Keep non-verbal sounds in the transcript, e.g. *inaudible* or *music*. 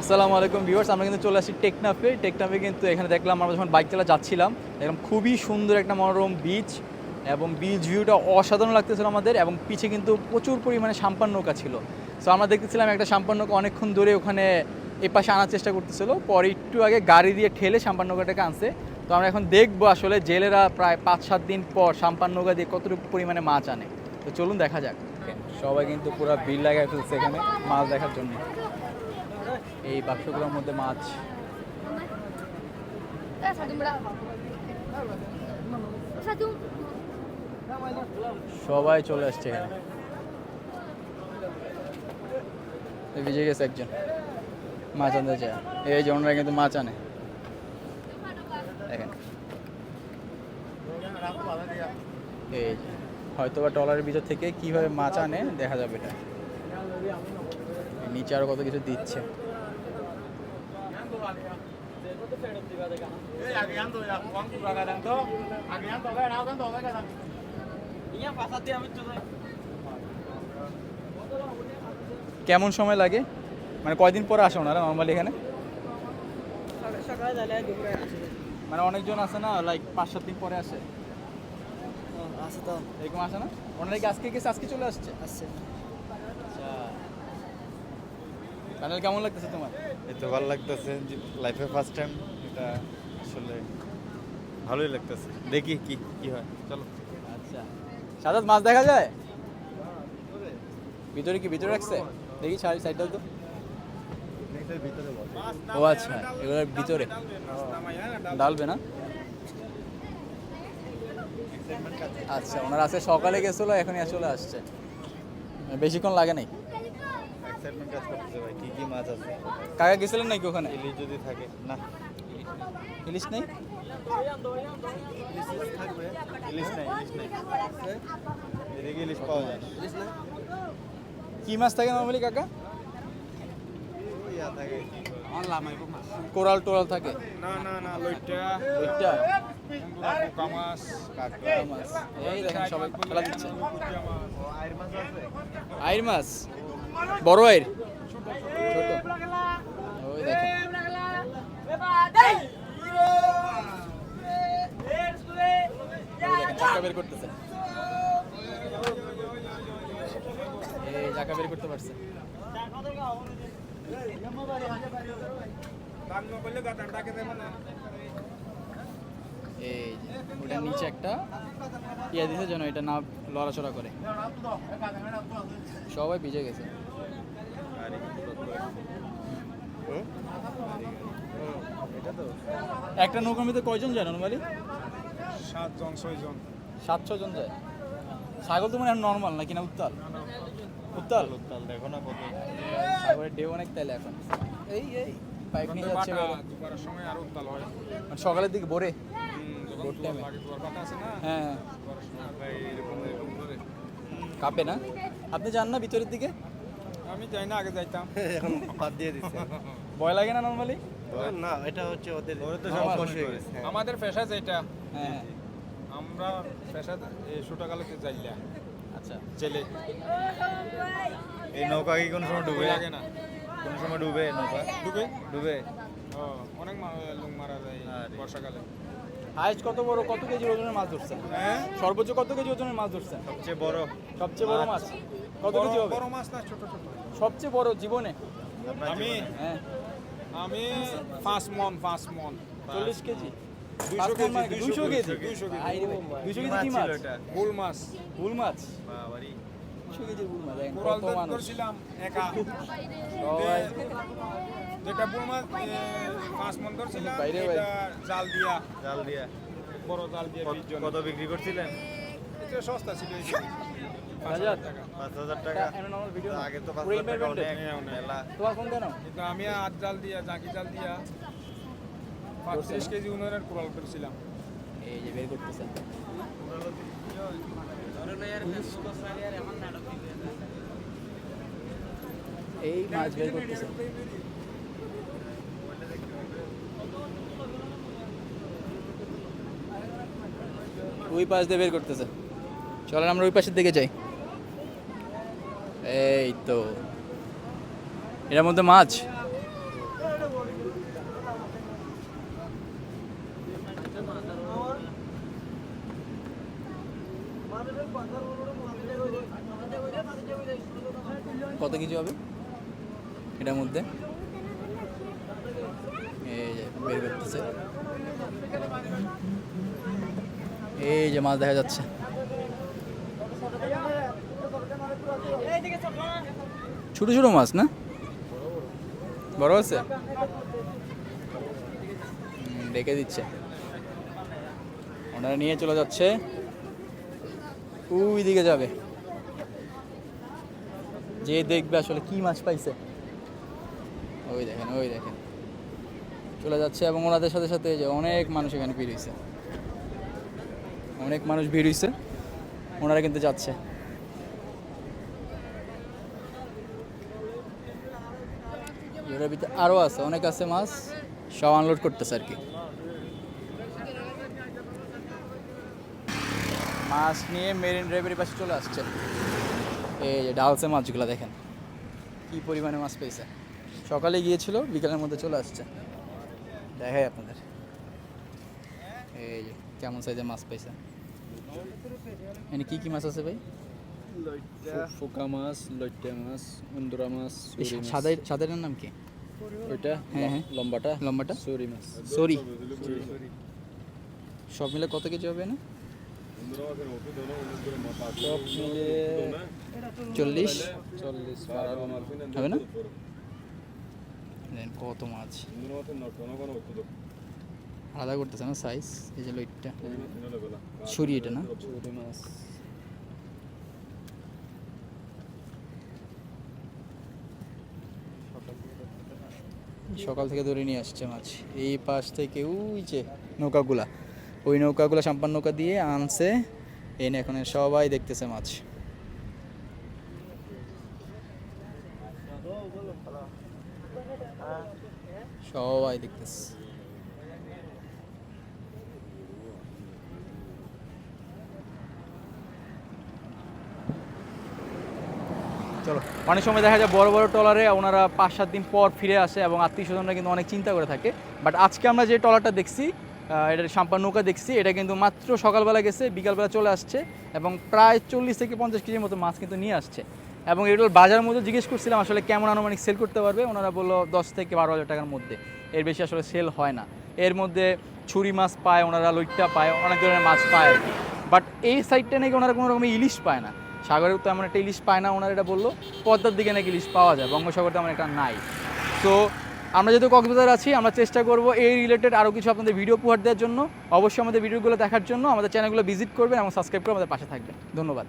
আসসালামু আলাইকুম ভিউয়ার্স, আমরা কিন্তু চলে আসি টেকনাফে। টেকনাফে কিন্তু এখানে দেখলাম আমরা যখন বাইক চালা যাচ্ছিলাম দেখলাম খুবই সুন্দর একটা মনোরম বিচ এবং বিচ ভিউটা অসাধারণ লাগতেছিল আমাদের এবং পিছে কিন্তু প্রচুর পরিমাণে সাম্পান নৌকা ছিল। সো আমরা দেখতেছিলাম একটা সাম্পান নৌকা অনেকক্ষণ ধরে ওখানে এ পাশে আনার চেষ্টা করতেছিল। পরে একটু আগে গাড়ি দিয়ে ঠেলে সাম্পান নৌকাটাকে আনছে। তো আমরা এখন দেখব আসলে জেলেরা প্রায় পাঁচ সাত দিন পর সাম্পান নৌকা দিয়ে কতটুকু পরিমাণে মাছ আনে। তো চলুন দেখা যাক। সবাই কিন্তু পুরো বিল লাগাই ফেলছে এখানে মাছ দেখার জন্য। এই বাক্সগুলোর মধ্যে মাছ. সবাই চলে আসছে এখানে। ভিজে গেছে একজন। মাছ আনতে চায় এই যে ওনারা কিন্তু মাছ আনে। দেখেন। এই হয়তো বা ট্রলারের ভিতর থেকে কীভাবে মাছ আনে দেখা যাবে এটা। নিচে আরও কত কিছু দিচ্ছে। কেমন সময় লাগে? মানে কয়দিন পরে আসে ওনারা নর্মালি এখানে? মানে অনেকজন আছে না লাইক পাঁচ সাত দিন পরে আসে? আসে তো। এরকম আসে না? ওনারা কি আজকে গেছে আজকে চলে আসছে? আসছে আচ্ছা। প্যানেল কেমন লাগতেছে তোমার? এই তো ভালো লাগতেছে লাইফে ফার্স্ট টাইম এটা আসলে ভালোই লাগতেছে। দেখি কি কি হয়। চলো। আচ্ছা। সাদাত মাছ দেখা যায়? ভিতরে কি ভিতরে রাখছে? দেখি সাইড সাইডটা তো। ও আচ্ছা এগুলোর ভিতরে। ডালবে না? আচ্ছা ওনারা আছে সকালে গেছিল এখনই চলে আসছে। বেশিক্ষণ লাগে নাই? এক্সাইটমেন্ট কাজ করতেছে ভাই কি কি মাছ আছে? কাকা গেছিলেন নাকি ওখানে? ইলিশ যদি থাকে না। ইলিশ নেই? ইলিশ নাই ইলিশ নাই। এদিকে ইলিশ পাওয়া যায় কি মাছ থাকে নর্মালি কাকা? থাকে কোরাল টোরাল থাকে? না না না লইটা পোকা মাছ এই দেখেন সবাই খেলা দিচ্ছে। মাছ আইর মাছ আছে আইর। মাছ বড় আইর ছোট ওই দেখেন চাকা বের করতেছে। এই বের করতে পারছে। করলে না। এই ওটার নিচে একটা ইয়ে দিছে যেন এটা না লড়াচড়া করে। সবাই ভিজে গেছে। একটা নৌকার মধ্যে কয়জন যায় নর্মালি সাতজন ছয়জন। সাত ছ জন যায়? ছাগল তো মানে নর্মাল নাকি না উত্তাল? উত্তাল? উত্তাল দেখো না কত। সাগরের ঢেউ অনেক তাইলে এখন। এই এই বাইক নিয়ে যাচ্ছে সময় আর উত্তাল হয়। মানে সকালের দিকে ভোরে? টাইমে। হ্যাঁ। কাঁপে না? আপনি যান না ভিতরের দিকে? আমি যাই না আগে যাইতাম। *laughs* এখন বাদ দিয়ে দিচ্ছে ভয় লাগে না নর্মালি না এটা হচ্ছে ওদের হয়ে গেছে। আমাদের পেশা যেটা হ্যাঁ। হ্যাঁ আমরা পেশা এই ছোটকালেতে যাইলা। আচ্ছা। জেলে। এই নৌকা কি কোনো সময় ডুবে? লাগে না। কোনো সময় ডুবে নৌকা? ডুবে? ডুবে? ও, অনেক লোক মারা যায় আরে। বর্ষাকালে। হাইস্ট কত বড় কত কেজি ওজনের মাছ ধরছেন? হ্যাঁ? সর্বোচ্চ কত কেজি ওজনের মাছ ধরছেন? সবচেয়ে বড় সবচেয়ে বড় মাছ। কত কেজি হবে? বড় মাছ না ছোট ছোট। সবচেয়ে বড় জীবনে? আমি হ্যাঁ। আমি পাঁচ মন পাঁচ মন। চল্লিশ কেজি? দুইশো পাঁচ কেজি, মানে দুইশো দুইশো কেজি? দুইশো কেজি। কি মাছ এটা? মাছ। বুল মাছ? কেজির মাছ কত মানুষ একা যেটা বুল মাছ পাঁচ মন ধরছিলাম বাইরে জাল দিয়া। জাল দিয়া। বড় জাল দিয়ে কত- বিশ জন। কত বিক্রি করছিলেন? এটা সস্তা ছিল আমি আট জাল দিয়া জাকি জাল দিয়া পঁয়ত্রিশ কেজি উনারের কোরাল করছিলাম। এই যে বের করতেছে এই মাছ বের করতেছে। ওই পাশ দিয়ে বের করতেছে। চলেন, আমরা ওই পাশের দিকে যাই। এই তো। এটার মধ্যে মাছ? কত কিছু হবে? এটার মধ্যে? বের করতেছে। এই যে, মাছ দেখা যাচ্ছে। ছোট ছোট মাছ না? বড় আছে? ডেকে দিচ্ছে। ওনারা নিয়ে চলে যাচ্ছে। ওই দিকে যাবে। যে দেখবে আসলে কি মাছ পাইছে। ওই দেখেন ওই দেখেন। চলে যাচ্ছে এবং ওনাদের সাথে সাথে যে অনেক মানুষ এখানে ভিড় হয়েছে অনেক মানুষ ভিড় হয়েছে ওনারা কিন্তু যাচ্ছে। এর ভিতরে আরও আছে, অনেক আছে মাছ। সব আনলোড করতেছে আর কি। মাছ নিয়ে মেরিন ড্রাইভের পাশে চলে আসছে। এই যে ডালসে মাছগুলো দেখেন কি পরিমাণে মাছ পেয়েছে। সকালে গিয়েছিল বিকালের মধ্যে চলে আসছে। দেখাই আপনাদের। এই যে কেমন সাইজের মাছ পেয়েছে। এখানে কি কি মাছ আছে ভাই? ফোকা মাছ লইট্টা মাছ উন্দরা মাছ সাদা সাদাটার নাম কি? ওইটা হ্যাঁ, হ্যাঁ। লম্বাটা। লম্বাটা? সরি মাছ। সরি সব মিলে কত কেজি হবে না সব মিলে চল্লিশ। চল্লিশ হবে না? কত মাছ? আলাদা করতেছে না সাইজ এই যে লইটটা। ছুরি এটা না? চুরি মাছ। সকাল থেকে ধরে নিয়ে আসছে মাছ। এই পাশ থেকে ওই যে নৌকাগুলা। ওই নৌকাগুলো সাম্পান নৌকা দিয়ে আনছে। এনে এখন সবাই দেখতেছে মাছ। সবাই দেখতেছে। চলো, অনেক সময় দেখা যায় বড় বড় ট্রলারে ওনারা পাঁচ সাত দিন পর ফিরে আসে এবং আত্মীয় স্বজনরা কিন্তু অনেক চিন্তা করে থাকে। বাট আজকে আমরা যে ট্রলারটা দেখছি আহ, এটার সাম্পান নৌকা দেখছি। এটা কিন্তু মাত্র সকালবেলা গেছে বিকালবেলা চলে আসছে এবং প্রায় চল্লিশ থেকে পঞ্চাশ কেজির মতো মাছ কিন্তু নিয়ে আসছে। এবং এগুলোর বাজার মধ্যে জিজ্ঞেস করছিলাম আসলে কেমন আনুমানিক সেল করতে পারবে? ওনারা বলল দশ থেকে বারো হাজার টাকার মধ্যে। এর বেশি আসলে সেল হয় না। এর মধ্যে ছুরি মাছ পায় ওনারা লইট্টা পায় অনেক ধরনের মাছ পায় আর কি। বাট এই সাইডটা নাকি ওনারা কোনো রকমের ইলিশ পায় না। সাগরে তো এমন একটা ইলিশ পায় না ওনারা এটা বলল। পদ্মার দিকে নাকি ইলিশ পাওয়া যায় বঙ্গোসাগর তেমন একটা নাই। তো আমরা যেহেতু কক্সবাজার আছি, আমরা চেষ্টা করব এই রিলেটেড আরও কিছু আপনাদের ভিডিও উপহার দেওয়ার জন্য। অবশ্যই আমাদের ভিডিওগুলো দেখার জন্য আমাদের চ্যানেলগুলো ভিজিট করবেন এবং সাবস্ক্রাইব করে আমাদের পাশে থাকবেন। ধন্যবাদ।